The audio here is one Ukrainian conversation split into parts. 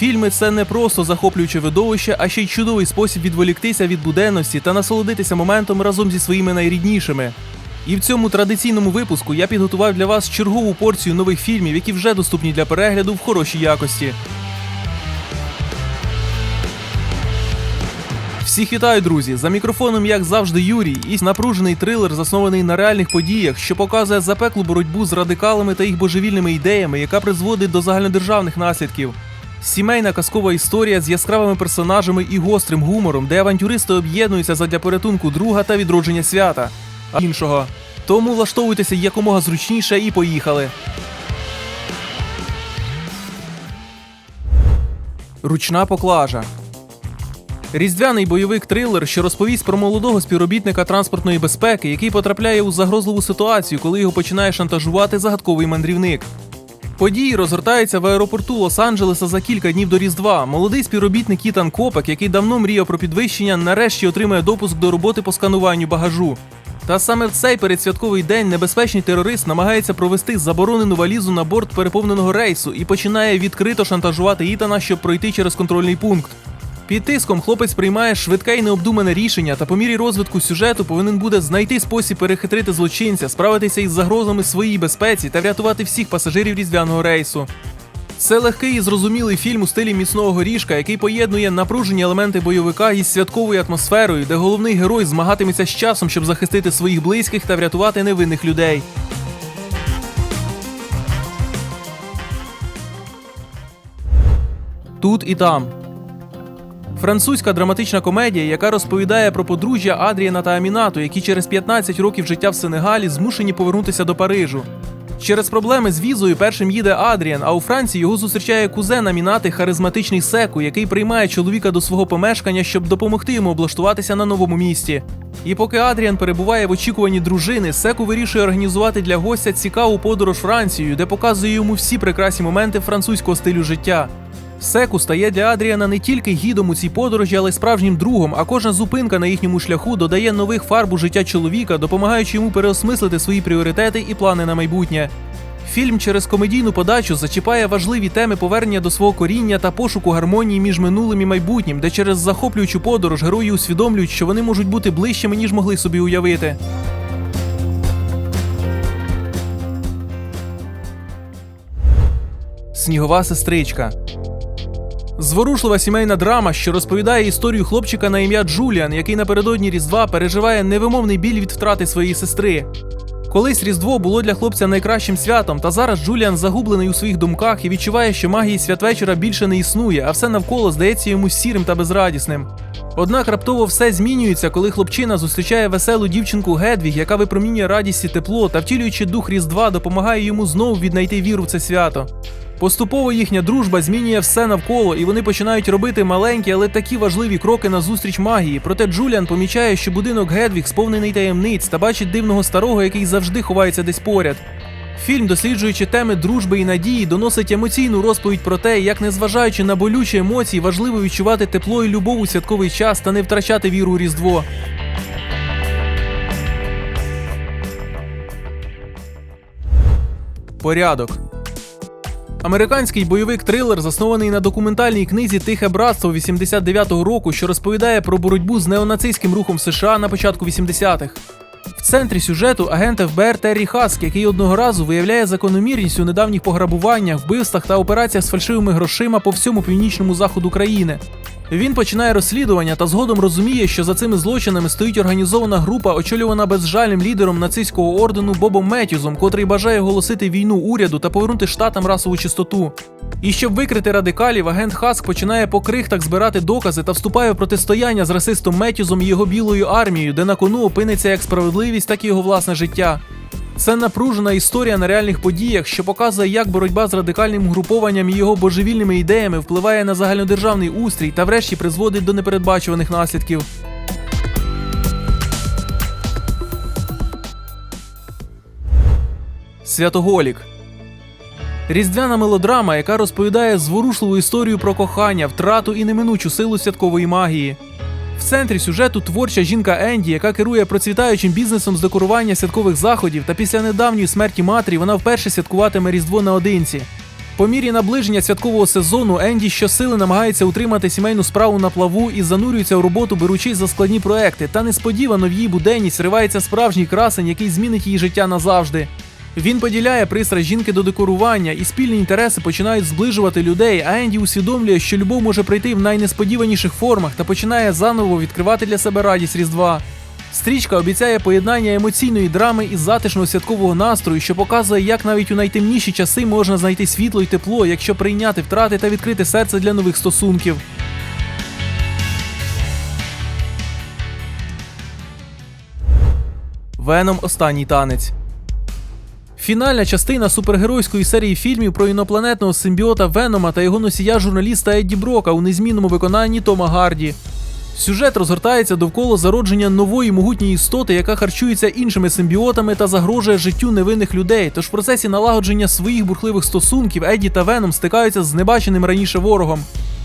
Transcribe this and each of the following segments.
Фільми це не просто захоплююче видовище, а ще й чудовий спосіб відволіктися від буденності та насолодитися моментом разом зі своїми найріднішими. І в цьому традиційному випуску я підготував для вас чергову порцію нових фільмів, які вже доступні для перегляду в хорошій якості. Всіх вітаю, друзі! За мікрофоном, як завжди, Юрій, і напружений трилер, заснований на реальних подіях, що показує запеклу боротьбу з радикалами та їх божевільними ідеями, яка призводить до загальнодержавних наслідків. Сімейна казкова історія з яскравими персонажами і гострим гумором, де авантюристи об'єднуються задля порятунку друга та відродження свята, а іншого. Тому влаштовуйтеся якомога зручніше і поїхали. Ручна поклажа. Різдвяний бойовик трилер, що розповість про молодого співробітника транспортної безпеки, який потрапляє у загрозливу ситуацію, коли його починає шантажувати загадковий мандрівник. Події розгортаються в аеропорту Лос-Анджелеса за кілька днів до Різдва. Молодий співробітник Ітан Копак, який давно мріяв про підвищення, нарешті отримає допуск до роботи по скануванню багажу. Та саме в цей передсвятковий день небезпечний терорист намагається провести заборонену валізу на борт переповненого рейсу і починає відкрито шантажувати Ітана, щоб пройти через контрольний пункт. Під тиском хлопець приймає швидке і необдумане рішення, та по мірі розвитку сюжету повинен буде знайти спосіб перехитрити злочинця, справитися із загрозами своїй безпеці та врятувати всіх пасажирів різдвяного рейсу. Це легкий і зрозумілий фільм у стилі міцного горішка, який поєднує напружені елементи бойовика із святковою атмосферою, де головний герой змагатиметься з часом, щоб захистити своїх близьких та врятувати невинних людей. Тут і там. Французька драматична комедія, яка розповідає про подружжя Адріана та Амінату, які через 15 років життя в Сенегалі змушені повернутися до Парижу. Через проблеми з візою першим їде Адріан, а у Франції його зустрічає кузен Амінати, харизматичний секу, який приймає чоловіка до свого помешкання, щоб допомогти йому облаштуватися на новому місці. І поки Адріан перебуває в очікуванні дружини, Секу вирішує організувати для гостя цікаву подорож Францією, де показує йому всі прекрасні моменти французького стилю життя. Секу стає для Адріана не тільки гідом у цій подорожі, але й справжнім другом, а кожна зупинка на їхньому шляху додає нових фарб у життя чоловіка, допомагаючи йому переосмислити свої пріоритети і плани на майбутнє. Фільм через комедійну подачу зачіпає важливі теми повернення до свого коріння та пошуку гармонії між минулим і майбутнім, де через захоплюючу подорож герої усвідомлюють, що вони можуть бути ближчими, ніж могли собі уявити. Снігова сестричка. Зворушлива сімейна драма, що розповідає історію хлопчика на ім'я Джуліан, який напередодні Різдва переживає невимовний біль від втрати своєї сестри. Колись Різдво було для хлопця найкращим святом, та зараз Джуліан загублений у своїх думках і відчуває, що магії святвечора більше не існує, а все навколо здається йому сірим та безрадісним. Однак раптово все змінюється, коли хлопчина зустрічає веселу дівчинку Гедвіг, яка випромінює радість і тепло та, втілюючи дух Різдва, допомагає йому знову віднайти віру в це свято. Поступово їхня дружба змінює все навколо, і вони починають робити маленькі, але такі важливі кроки назустріч магії. Проте Джуліан помічає, що будинок Гедвіг сповнений таємниць та бачить дивного старого, який завжди ховається десь поряд. Фільм, досліджуючи теми дружби і надії, доносить емоційну розповідь про те, як, незважаючи на болючі емоції, важливо відчувати тепло і любов у святковий час та не втрачати віру у Різдво. Порядок. Американський бойовик трилер заснований на документальній книзі Тихе братство 89-го року, що розповідає про боротьбу з неонацистським рухом США на початку 80-х. В центрі сюжету агент ФБР Террі Хаск, який одного разу виявляє закономірність у недавніх пограбуваннях, вбивствах та операціях з фальшивими грошима по всьому північному заходу країни. Він починає розслідування та згодом розуміє, що за цими злочинами стоїть організована група, очолювана безжальним лідером нацистського ордену Бобом Меттюзом, котрий бажає оголосити війну уряду та повернути штатам расову чистоту. І щоб викрити радикалів, агент Хаск починає по крихтах збирати докази та вступає в протистояння з расистом Меттюзом і його білою армією, де на кону опиниться як справедливість, так і його власне життя. Це напружена історія на реальних подіях, що показує, як боротьба з радикальним угрупованням і його божевільними ідеями впливає на загальнодержавний устрій та врешті призводить до непередбачуваних наслідків. Святоголік Різдвяна мелодрама, яка розповідає зворушливу історію про кохання, втрату і неминучу силу святкової магії. В центрі сюжету творча жінка Енді, яка керує процвітаючим бізнесом з декорування святкових заходів, та після недавньої смерті матері вона вперше святкуватиме Різдво наодинці. По мірі наближення святкового сезону Енді щосили намагається утримати сімейну справу на плаву і занурюється у роботу, беручись за складні проекти. Та несподівано в її буденність ривається справжній красень, який змінить її життя назавжди. Він поділяє пристрасть жінки до декорування, і спільні інтереси починають зближувати людей. А Енді усвідомлює, що любов може прийти в найнесподіваніших формах та починає заново відкривати для себе радість Різдва. Стрічка обіцяє поєднання емоційної драми і затишного святкового настрою, що показує, як навіть у найтемніші часи можна знайти світло і тепло, якщо прийняти втрати та відкрити серце для нових стосунків. Веном останній танець. Фінальна частина супергеройської серії фільмів про інопланетного симбіота Венома та його носія журналіста Едді Брока у незмінному виконанні Тома Гарді. Сюжет розгортається довкола зародження нової могутньої істоти, яка харчується іншими симбіотами та загрожує життю невинних людей. Тож в процесі налагодження своїх бурхливих стосунків Едді та Веном стикаються з небаченим раніше ворогом.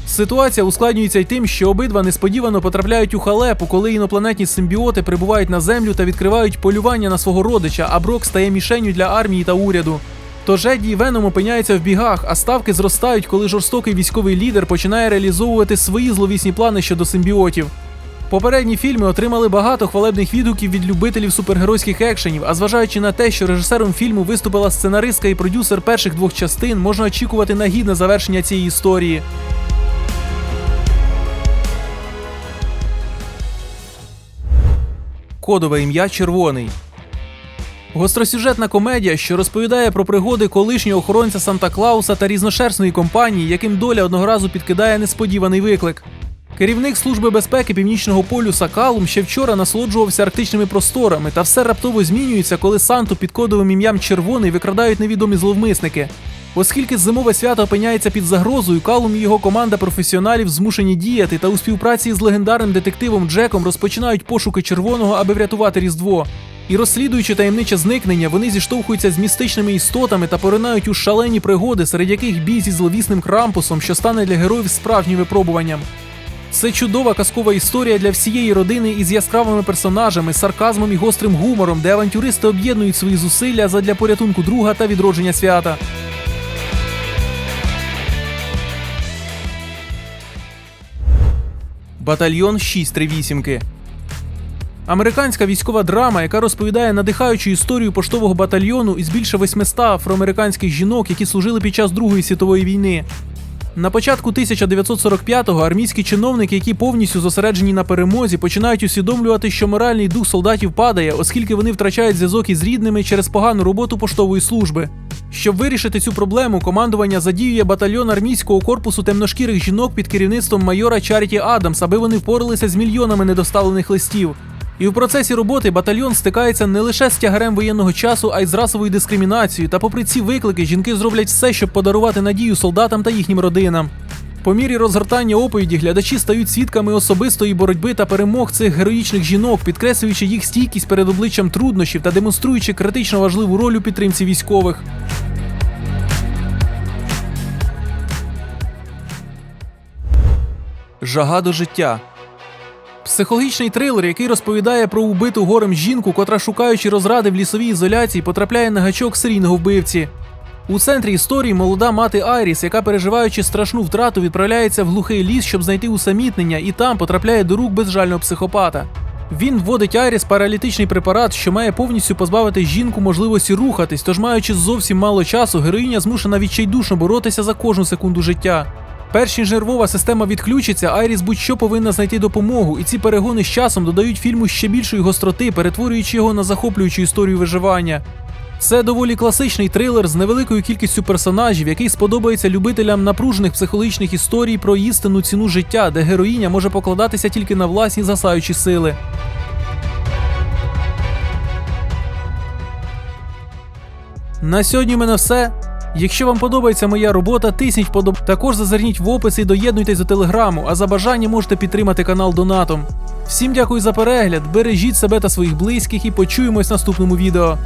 Ситуація ускладнюється й тим, що обидва несподівано потрапляють у халепу, коли інопланетні симбіоти прибувають на землю та відкривають полювання на свого родича, а Брок стає мішенню для армії та уряду. Тож Едді і Веном опиняються в бігах, а ставки зростають, коли жорстокий військовий лідер починає реалізовувати свої зловісні плани щодо симбіотів. Попередні фільми отримали багато хвалебних відгуків від любителів супергеройських екшенів, а зважаючи на те, що режисером фільму виступила сценаристка і продюсер перших двох частин, можна очікувати на гідне завершення цієї історії. Кодове ім'я Червоний. Гостросюжетна комедія, що розповідає про пригоди колишнього охоронця Санта Клауса та різношерстної компанії, яким доля одного разу підкидає несподіваний виклик. Керівник служби безпеки північного полюса Калум ще вчора насолоджувався арктичними просторами, та все раптово змінюється, коли Санту під кодовим ім'ям Червоний викрадають невідомі зловмисники. Оскільки зимове свято опиняється під загрозою, Калум і його команда професіоналів змушені діяти та у співпраці з легендарним детективом Джеком розпочинають пошуки червоного, аби врятувати Різдво. І розслідуючи таємниче зникнення, вони зіштовхуються з містичними істотами та поринають у шалені пригоди, серед яких бій зі зловісним крампусом, що стане для героїв справжнім випробуванням. Це чудова казкова історія для всієї родини із яскравими персонажами, сарказмом і гострим гумором, де авантюристи об'єднують свої зусилля задля порятунку друга та відродження свята. Батальйон 638. Американська військова драма, яка розповідає надихаючу історію поштового батальйону із більше 800 афроамериканських жінок, які служили під час Другої світової війни. На початку 1945-го армійські чиновники, які повністю зосереджені на перемозі, починають усвідомлювати, що моральний дух солдатів падає, оскільки вони втрачають зв'язок із рідними через погану роботу поштової служби. Щоб вирішити цю проблему, командування задіює батальйон армійського корпусу темношкірих жінок під керівництвом майора Чаріті Адамс, аби вони впоралися з мільйонами недоставлених листів. І в процесі роботи батальйон стикається не лише з тягарем воєнного часу, а й з расовою дискримінацією. Та попри ці виклики, жінки зроблять все, щоб подарувати надію солдатам та їхнім родинам. По мірі розгортання оповіді глядачі стають свідками особистої боротьби та перемог цих героїчних жінок, підкреслюючи їх стійкість перед обличчям труднощів та демонструючи критично важливу роль у підтримці військових. Жага до життя. Психологічний трилер, який розповідає про убиту горем жінку, котра, шукаючи розради в лісовій ізоляції, потрапляє на гачок серійного вбивці. У центрі історії молода мати Айріс, яка, переживаючи страшну втрату, відправляється в глухий ліс, щоб знайти усамітнення, і там потрапляє до рук безжального психопата. Він вводить Айріс паралітичний препарат, що має повністю позбавити жінку можливості рухатись, тож, маючи зовсім мало часу, героїня змушена відчайдушно боротися за кожну секунду життя. Перш ніж нервова система відключиться, Айріс будь-що повинна знайти допомогу, і ці перегони з часом додають фільму ще більшої гостроти, перетворюючи його на захоплюючу історію виживання. Це доволі класичний трилер з невеликою кількістю персонажів, який сподобається любителям напружених психологічних історій про істинну ціну життя, де героїня може покладатися тільки на власні засаючі сили. На сьогодні в мене все. Якщо вам подобається моя робота, тисніть вподоб. Також зазирніть в опис і доєднуйтесь до телеграму, а за бажання можете підтримати канал Донатом. Всім дякую за перегляд, бережіть себе та своїх близьких і почуємось в наступному відео.